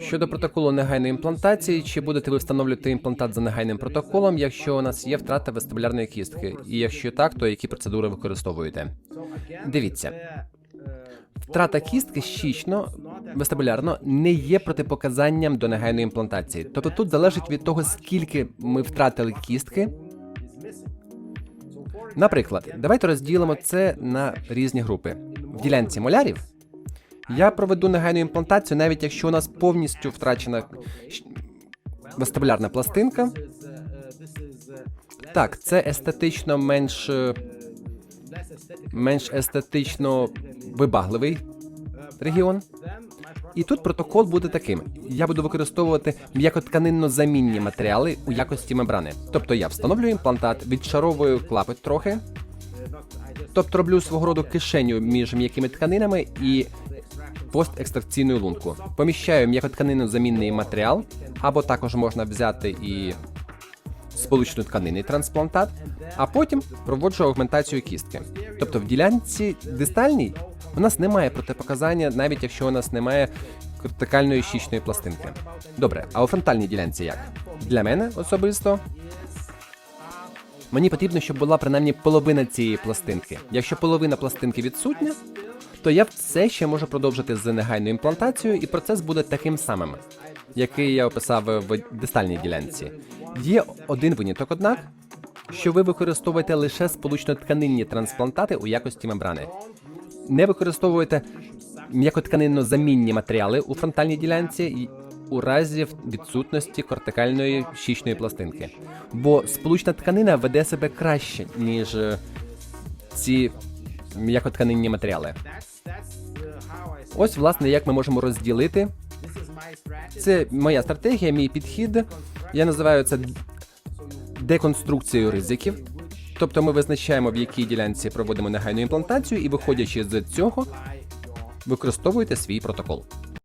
Щодо протоколу негайної імплантації, чи будете ви встановлювати імплантат за негайним протоколом, якщо у нас є втрата вестибулярної кістки? І якщо так, то які процедури використовуєте? Дивіться, втрата кістки щічно вестибулярно не є протипоказанням до негайної імплантації. Тобто тут залежить від того, скільки ми втратили кістки. Наприклад, давайте розділимо це на різні групи. В ділянці молярів я проведу негайну імплантацію, навіть якщо у нас повністю втрачена вестибулярна пластинка. Так, це естетично менш, е, менш естетично вибагливий регіон. І тут протокол буде таким: я буду використовувати м'якотканинно-замінні матеріали у якості мембрани. Тобто я встановлюю імплантат, відшаровую клапоть трохи, тобто роблю свого роду кишеню між м'якими тканинами і постекстракційну лунку. Поміщаю м'якотканинно-замінний матеріал, або також можна взяти і сполучну тканинний трансплантат, а потім проводжу аугментацію кістки. Тобто в ділянці дистальній у нас немає протипоказання, навіть якщо у нас немає кортикальної щічної пластинки. Добре, а у фронтальній ділянці як? Для мене особисто мені потрібно, щоб була принаймні половина цієї пластинки. Якщо половина пластинки відсутня, то я все ще можу продовжити з негайною імплантацією, і процес буде таким самим, який я описав в дистальній ділянці. Є один виняток, однак, що ви використовуєте лише сполучно-тканинні трансплантати у якості мембрани. Не використовуєте м'якотканинно-замінні матеріали у фронтальній ділянці у разі відсутності кортикальної щічної пластинки. Бо сполучна тканина веде себе краще, ніж ці м'якотканинні матеріали. Ось, власне, як ми можемо розділити. Це моя стратегія, мій підхід. Я називаю це деконструкцією ризиків. Тобто ми визначаємо, в якій ділянці проводимо негайну імплантацію, і виходячи з цього, використовуєте свій протокол.